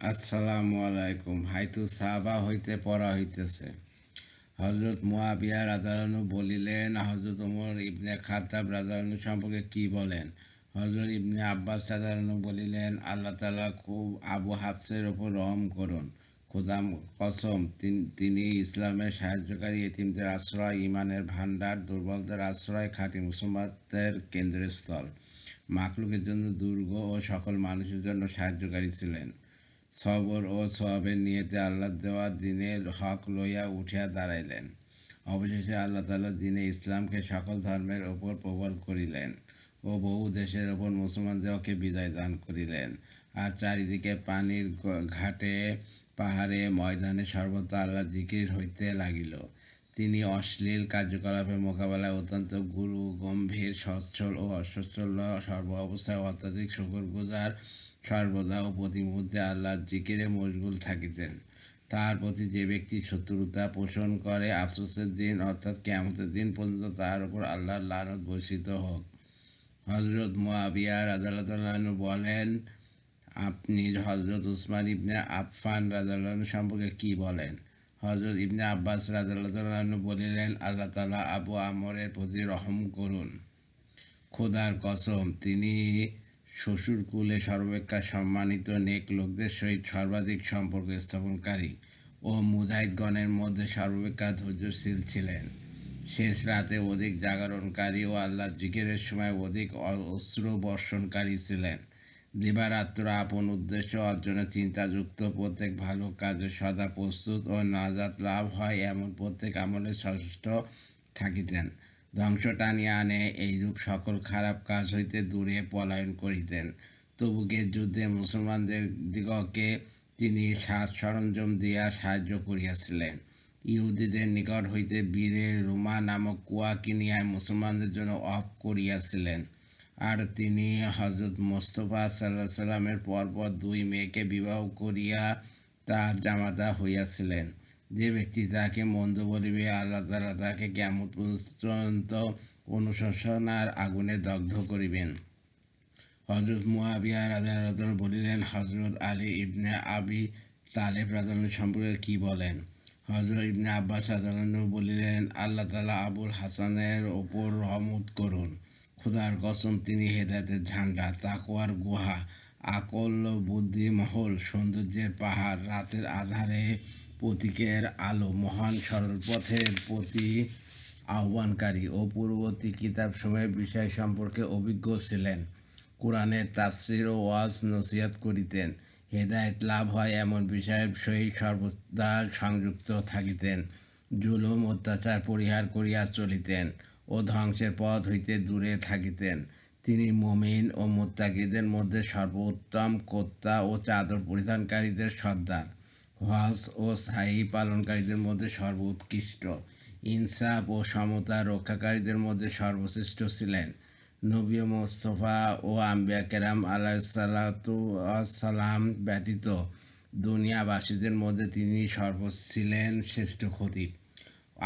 আসসালামু আলাইকুম। হাইতু সাহাবা হইতে পড়া হইতেছে। হজরত মুয়াবিয়া রাদারানু বলিলেন হজরত ওমর ইবনে খাতাব রাদারানু সম্পর্কে কি বলেন? হজরত ইবনে আব্বাস রাদারানু বলিলেন, আল্লাহ তালা খুব আবু হাফসের ওপর রহম করুন। খোদাম কসম, তিন- ইসলামের সাহায্যকারী, এতিমদের আশ্রয় ইমানের ভান্ডার দুর্বলদের আশ্রয়, খাঁটি মুসলমানদের কেন্দ্রস্থল। মাখলুকের জন্য দুর্গ ও সকল মানুষের জন্য সাহায্যকারী ছিলেন। সবর ও সবের নিয়েতে আল্লাহ দেওয়া দিনের হক লইয়া উঠিয়া দাঁড়াইলেন। অবশেষে আল্লাহ তালা দিনে ইসলামকে সকল ধর্মের ওপর প্রবল করিলেন ও বহু দেশের ওপর মুসলমানদেরকে বিজয় দান করিলেন। আর চারিদিকে পানির ঘাটে, পাহাড়ে, ময়দানে সর্বত্র আল্লাহ জিকির হইতে লাগিল। তিনি অশ্লীল কার্যকলাপের মোকাবেলায় অত্যন্ত গুরু, গম্ভীর, সচ্ছল ও অসচ্ছল সর্ব অবস্থায় অত্যাধিক শুকর গুজার সর্বদা ও প্রতি মুহূর্তে আল্লাহর জিকিরে মশগুল থাকিতেন। তার প্রতি যে ব্যক্তি শত্রুতা পোষণ করে, আফসোসের দিন অর্থাৎ কেমতের দিন পর্যন্ত তার উপর আল্লাহর লানত বর্ষিত হোক। হজরত মোয়াবিয়ার আদালত বলেন, আপনি হজরত উসমান ইবনে আফফান রাজাল্লাহ সম্পর্কে কি বলেন? হজরত ইবনে আব্বাস রাজাল্লাহ বলিলেন, আল্লাহ তালা আবু আমরের প্রতি রহম করুন। খোদার কসম, তিনি শ্বশুর কুলে সর্বাপেক্ষা সম্মানিত নেক লোকদের সহিত সর্বাধিক সম্পর্ক স্থাপনকারী ও মুজাহিদগণের মধ্যে সর্বাপেক্ষা ধৈর্যশীল ছিলেন। শেষ রাতে অধিক জাগরণকারী ও আল্লাহ জিকিরের সময় অধিক অশ্রু বর্ষণকারী ছিলেন। দিবারাত্র আপন উদ্দেশ্য অর্জনে চিন্তাযুক্ত, প্রত্যেক ভালো কাজে সদা প্রস্তুত ও নাজাত লাভ হয় এমন প্রত্যেক আমলে সচেষ্ট থাকিতেন। ধ্বংস টানিয়া আনে, এইরূপ সকল খারাপ কাজ হইতে দূরে পলায়ন করিতেন। তবুকে যুদ্ধে মুসলমানদের দিগকে তিনি সাজ সরঞ্জাম দিয়া সাহায্য করিয়াছিলেন। ইহুদিদের নিকট হইতে বীরে রুমা নামক কুয়া কিনিয়া মুসলমানদের জন্য অফ করিয়াছিলেন। আর তিনি হজরত মোস্তফা সাল্লাহ সাল্লামের পরপর দুই মেয়েকে বিবাহ করিয়া তার জামাতা হইয়াছিলেন। যে ব্যক্তি তাকে মন্দ বলিবে, আল্লাহ তালা তাকে কেমন পর্যন্ত অনুশাসনার আগুনে দগ্ধ করিবেন। হজরত মুয়াবিয়া রাজন বলিলেন হজরত আলী ইবনে আবি তালেব রাজন সম্পর্কে কি বলেন? হজরত ইবনে আব্বাস রাজন বলিলেন, আল্লাহ তালা আবুল হাসানের ওপর রহমত করুন। খুদার কসম, তিনি হেদায়তের ঝান্ডা তাকোয়ার গুহা, আকল বুদ্ধি মহল সৌন্দর্যের পাহাড়, রাতের আধারে প্রতীকের আলো মহান সরল পথের প্রতি আহ্বানকারী ও পূর্ববর্তী কিতাব সময়ের বিষয় সম্পর্কে অভিজ্ঞ ছিলেন। কোরআনের তাফসির ও ওয়াজ নসিহাত করিতেন। হেদায়েত লাভ হয় এমন বিষয়ের সহিত সর্বদা সংযুক্ত থাকিতেন। জুলুম, অত্যাচার পরিহার করিয়া চলিতেন ও ধ্বংসের পথ হইতে দূরে থাকিতেন। তিনি মমিন ও মোত্তাকিদের মধ্যে সর্বোত্তম কর্তা ও চাদর পরিধানকারীদের সর্দার। হজ ও সাহি পালনকারীদের মধ্যে সর্বোৎকৃষ্ট। ইনসাফ ও সমতা রক্ষাকারীদের মধ্যে সর্বশ্রেষ্ঠ ছিলেন। নবী মোস্তফা ও আম্বিয়া কেরাম আলাইসালাতু ব্যতীত দুনিয়াবাসীদের মধ্যে তিনি সর্ব ছিলেন শ্রেষ্ঠ খতিব।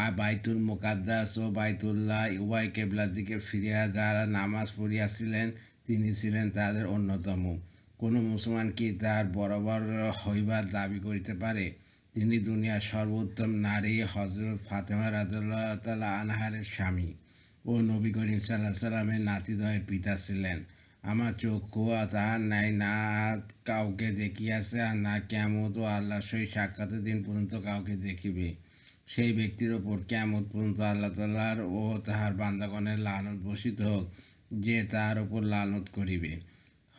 আর বাইতুল মোকাদ্দাস ও বাইতুল্লাহ উভয় কেবলার দিকে ফিরিয়া যারা নামাজ পড়িয়াছিলেন, তিনি ছিলেন তাদের অন্যতম। কোনো মুসলমান কি তার বরাবর হইবার দাবি করিতে পারে? তিনি দুনিয়ার সর্বোত্তম নারী হজরত ফাতেমা রাজুল্লাহ আনহারের স্বামী ও নবী করিম সাল্লাহ সাল্লামের নাতিদয়ের পিতা ছিলেন। আমার চক্ষু তাহার নাই, না কাউকে দেখিয়াছে আর না কেমত ও আল্লাহ সই সাক্ষাতের দিন পর্যন্ত কাউকে দেখিবে। সেই ব্যক্তির ওপর কেমত পর্যন্ত আল্লাহ তাল্লাহর ও তাহার বান্দাগণের লানত বসিত হোক, যে তাহার ওপর লানত করিবে।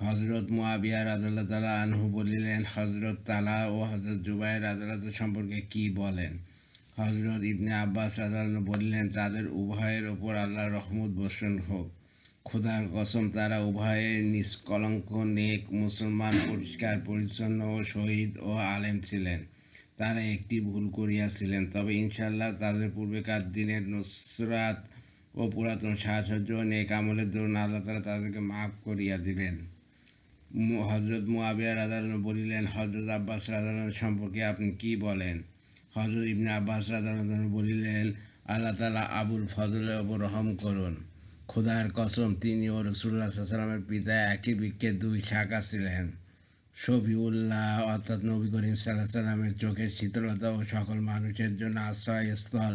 হজরত মুয়াবিয়া রাজাল্লাহ তালা আনহু বলিলেন হজরত তালা ও হজরত জুবাইর রাজাল্লাহ সম্পর্কে কি বলেন? হজরত ইবনে আব্বাস রাজাল্লাহ বলিলেন, তাদের উভয়ের ওপর আল্লাহ রহমত বর্ষণ হোক। খোদার কসম, তারা উভয়ে নিষ্কলঙ্ক, নেক মুসলমান, পরিষ্কার, পরিচ্ছন্ন ও শহীদ ও আলেম ছিলেন। তারা একটি ভুল করিয়াছিলেন। তবে ইনশাল্লাহ তাদের পূর্বেকার দিনের নুসরাত ও পুরাতন সাহচর্য নেক আমলের দরুন আল্লাহ তালা তাদেরকে মাফ করিয়া দিবেন। হজরত মুয়াবিয়া রাদালন বলিলেন হজরত আব্বাস রাদালন সম্পর্কে আপনি কি বলেন? হজরত ইবনে আব্বাস রাদালন বলিলেন, আল্লাহ তালা আবুল ফজলের ওপর রহম করুন। খোদার কসম, তিনি ও রসুল্লাহ সাল্লামের পিতা একই বৃক্ষে দুই শাখা ছিলেন শফিউল্লাহ, অর্থাৎ নবী করিম সাল্লাহ সাল্লামের চোখের শীতলতা ও সকল মানুষের জন্য আশ্রয়স্থল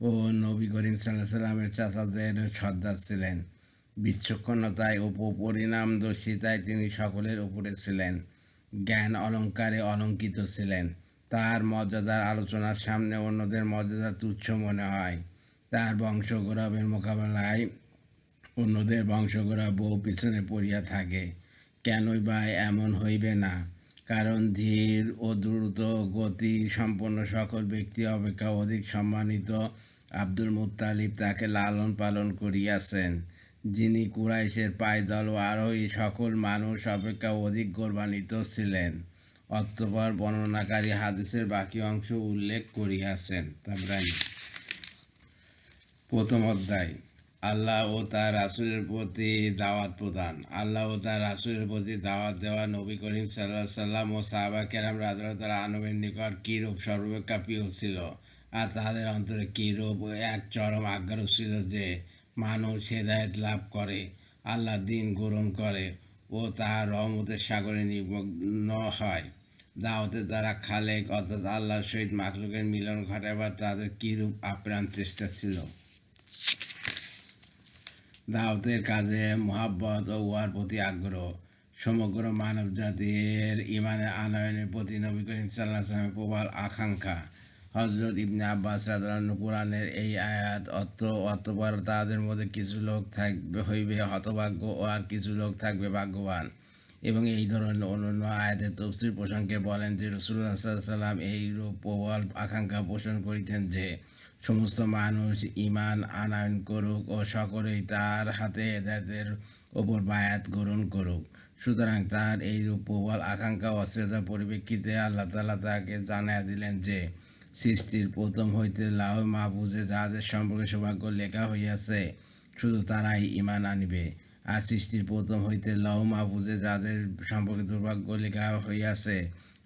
ও নবী করিম সাল্লাহ সাল্লামের চাচাদের সর্দার ছিলেন। বিচক্ষণতায় ও পরিণামদর্শিতায় তিনি সকলের উপরে ছিলেন। জ্ঞান অলঙ্কারে অলঙ্কিত ছিলেন। তার মর্যাদার আলোচনার সামনে অন্যদের মর্যাদা তুচ্ছ মনে হয়। তার বংশগৌরবের মোকাবেলায় অন্যদের বংশগৌরব বহু পিছনে পড়িয়া থাকে। কেনই বা এমন হইবে না। কারণ ধীর ও দ্রুত গতি সম্পন্ন সকল ব্যক্তি অপেক্ষা অধিক সম্মানিত আব্দুল মুতালিব তাকে লালন পালন করিয়াছেন। যিনি কুরাইশের পায়দল ও আরোহী সকল মানুষ অপেক্ষা অধিক গৌরবান্বিত ছিলেন। অতঃপর বর্ণনাকারী হাদিসের বাকি অংশ উল্লেখ করিয়াছেন। তাবরানি প্রথম অধ্যায়। আল্লাহ ও তার রাসুলের প্রতি দাওয়াত প্রদান। আল্লাহ ও তার রাসুলের প্রতি দাওয়াত দেওয়া নবী করিম সাল্লাহ সাল্লাম ও সাহাবা কেরাম রাজার আনবের নিকট কীরূপ সর্বাপেক্ষা প্রিয় ছিল? আর তাহাদের অন্তরে কীরূপ এক চরম আগ্রহ ছিল যে মানুষ হেদায়ত লাভ করে, আল্লাহ দিন গ্রহণ করে ও তাহার রহমতের সাগরে নিমগ্ন হয়। দাওয়াতের দ্বারা খালেক, অর্থাৎ আল্লাহর সহিত মাখলুকের মিলন ঘটাবার তাদের কীরূপ আপ্রাণ চেষ্টা ছিল। দাওয়াতের কাজে মোহাব্বত ও উহার প্রতি আগ্রহ। সমগ্র মানব জাতির ইমানের আনয়নের প্রতি নবী করিম সাল্লাহ সালামের প্রবল আকাঙ্ক্ষা। হজরত ইবনে আব্বাস রাদান কোরআনের এই আয়াত অর্থ অতপর তাদের মধ্যে কিছু লোক থাকবে, হইবে হতভাগ্য ও আর কিছু লোক থাকবে ভাগ্যবান। এবং এই ধরনের অন্যান্য আয়াতের তফসির প্রসঙ্গে বলেন যে রসুল্লাহ সাল্লাম এই রূপ প্রবল আকাঙ্ক্ষা পোষণ করিতেন যে সমস্ত মানুষ ইমান আনায়ন করুক ও সকলেই তার হাতে হেদায়তের ওপর বায়াত গ্রহণ করুক। সুতরাং তার এই রূপ প্রবল আকাঙ্ক্ষা অশ্রদ্ধার পরিপ্রেক্ষিতে আল্লাহ তালা তাকে জানাইয়া দিলেন যে সৃষ্টির প্রথম হইতে লাভ মাহবুজে যাহাদের সম্পর্কে সৌভাগ্য লেখা হইয়াছে, শুধু তারাই ইমান আনিবে। আর সৃষ্টির প্রথম হইতে লহ মাহবুজে যাদের সম্পর্কে দুর্ভাগ্য লেখা হইয়াছে,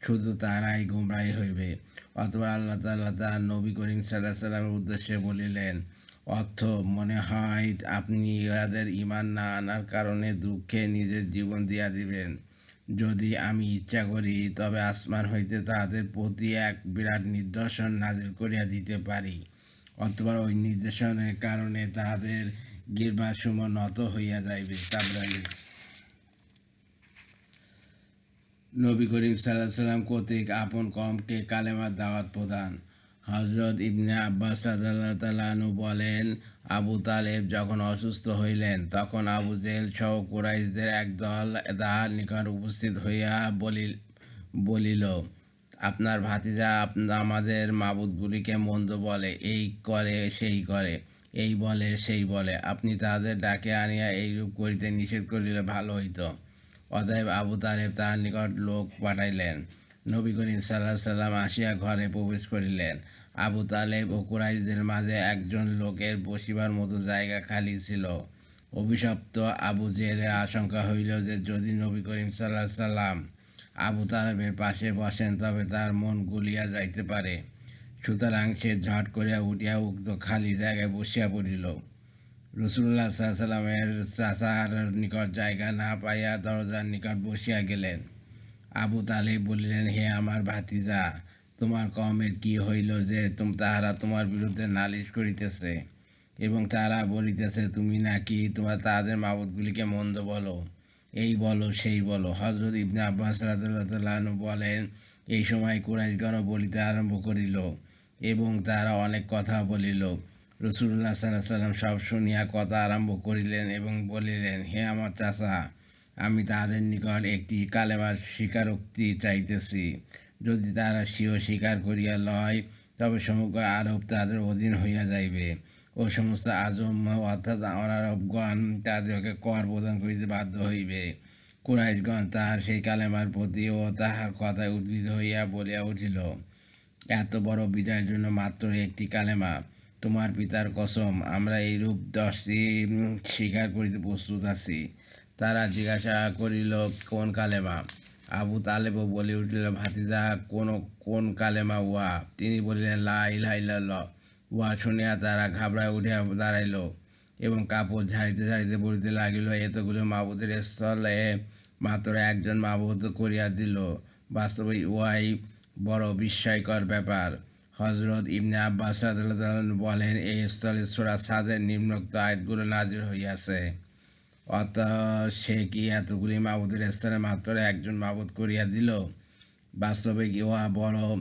শুধু তারাই গুমরাই হইবে। অথবা আল্লাহ তাল্লাহ তার নবী করিম সাল্লাহ সাল্লামের উদ্দেশ্যে বলিলেন অর্থ মনে হয় আপনি ইহাদের ইমান না আনার কারণে দুঃখে নিজের জীবন দিয়া দিবেন। যদি আমি ইচ্ছা করি, তবে আসমান হইতে তাহাদের প্রতি এক বিরাট নিদর্শন নাজিল করিয়া দিতে পারি, অথবা ওই নির্দেশনের কারণে তাহাদের গির্বাসুম নত হইয়া যাইবে। তাবরানি নবী করিম সাল্লাহ সাল্লাম কর্তৃক আপন কমকে কালেমার দাওয়াত প্রদান। হজরত ইবনে আব্বাস তালানু বলেন আবু তালেব যখন অসুস্থ হইলেন, তখন আবু জেল সহ কুরাইশদের একদল তাহার নিকট উপস্থিত হইয়া বলিল বলিল, আপনার ভাতিজা আমাদের মাবুদগুলিকে মন্দ বলে, এই করে, সেই করে, এই বলে, সেই বলে। আপনি তাদের ডাকে আনিয়া এইরূপ করিতে নিষেধ করিলে ভালো হইতো। অতএব আবু তালেব তাহার নিকট লোক পাঠাইলেন। নবী করিম সাল্লাহ সাল্লাম আসিয়া ঘরে প্রবেশ করিলেন। আবু তালেব ও কুরাইশদের মাঝে একজন লোকের বসিবার মতো জায়গা খালি ছিল। অভিশপ্ত আবু জেহেলের আশঙ্কা হইল যে যদি নবী করিম সাল্লাহ সাল্লাম আবু তালেবের পাশে বসেন, তবে তার মন গুলিয়া যাইতে পারে। সুতরাং সে ঝট করিয়া উঠিয়া উক্ত খালি জায়গায় বসিয়া পড়িল। রসুল্লাহ সাল্লামের চাচার নিকট জায়গা না পাইয়া দরজার নিকট বসিয়া গেলেন। আবু তালেব বলিলেন, হে আমার ভাতিজা তোমার কমের কি হইল যে তুম, তাহারা তোমার বিরুদ্ধে নালিশ করিতেছে এবং তারা বলিতেছে, তুমি নাকি তোমার তাদের মাবুদগুলিকে মন্দ বলো? এই বলো, সেই বলো। হজরত ইবনে আব্বাস রাদুল্লাহ বলেন, এই সময় কুরাইশগণ বলিতে আরম্ভ করিল এবং তারা অনেক কথা বলিল। রসুল্লাহ সাল্লাহ সাল্লাম সব শুনিয়া কথা আরম্ভ করিলেন এবং বলিলেন, হে আমার চাষা আমি তাদের নিকট একটি কালেমার স্বীকারোক্তি চাইতেছি। যদি তারা স্বীয় স্বীকার করিয়া লয়, তবে সমগ্র আরব তাদের অধীন হইয়া যাইবে। ও সমস্ত আজম অর্থাৎ আরবগণ তাদেরকে কর প্রদান করিতে বাধ্য হইবে। কুরাইশগণ তাহার সেই কালেমার প্রতি ও তাহার কথায় উদ্ভিদ হইয়া বলিয়া উঠিল, এত বড় বিজয়ের জন্য মাত্র একটি কালেমা। তোমার পিতার কসম, আমরা এইরূপ দশটি স্বীকার করিতে প্রস্তুত আছি। তারা জিজ্ঞাসা করিল, কোন কালেমা? আবু তালেবও বলে উঠিল ভাতিজা, কোন কোন কালেমা উহা তিনি বলিলেন, লা ইলাহা উহা শুনিয়া তারা ঘাবড়ায় উঠিয়া দাঁড়াইল এবং কাপড় ঝাড়িতে ঝাড়িতে বলিতে লাগিল। এতগুলো মাবুদের স্থলে মাত্র একজন মাবুদ করিয়া দিল। বাস্তবে উহাই বড় বিস্ময়কর ব্যাপার। হজরত ইবনে আব্বাস বলেন, এই স্থলে সূরা সাদের নিম্নোক্ত আয়াতগুলো নাজির হইয়াছে। অত সে কি এতগুলি মাবুদের স্থানে মাত্র একজন মাবুদ করিয়া দিল? বাস্তবে কি উহা বড়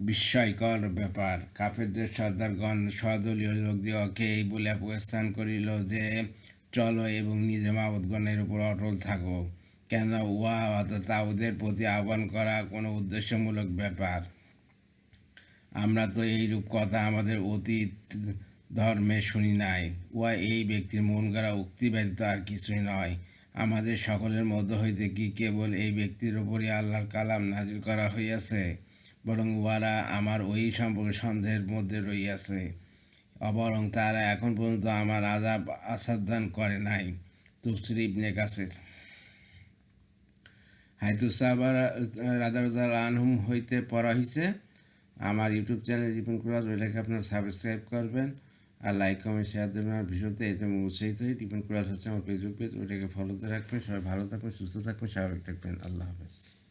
বিস্ময়কর ব্যাপার। কাফেরদের সর্দারগণ সদলীয় লোকদিগকে এই বলে প্রস্থান করিল যে, চলো এবং নিজে মাবুদগণের উপর অটল থাকো। কেন উহা অর্থাৎ তাউদের প্রতি আহ্বান করা কোনো উদ্দেশ্যমূলক ব্যাপার। আমরা তো এইরূপ কথা আমাদের অতীত ধর্মে শুনি নাই, উহা এই ব্যক্তির মন গড়া উক্তি ব্যতীত আর কিছুই নয়। আমাদের সকলের মধ্য হইতে কি কেবল এই ব্যক্তির উপরই আল্লাহর কালাম নাজিল করা হইয়াছে? বরং উহারা আমার ওই সম্পর্কে সন্দেহের মধ্যে রইয়াছে অবরং তারা এখন পর্যন্ত আমার আজাব আসাদান করে নাই তুফসির ইবনে কাসের। হাইতু সাহাবার রাদারুদ্দাল আনহুম হইতে পড়া হইছে। আমার ইউটিউব চ্যানেল রিপন কুরাজ ওইটাকে আপনারা সাবস্ক্রাইব করবেন। আর লাইক কমেন্ট শেয়ার দেবেন। আর ভিডিওতে এতে আমি উৎসাহিত হই। টিফিন ক্লাস হচ্ছে আমার ফেসবুক পেজ ওইটাকে ফলোতে রাখবেন। সবাই ভালো থাকবেন, সুস্থ থাকবেন, স্বাভাবিক থাকবেন। আল্লাহ হাফেজ।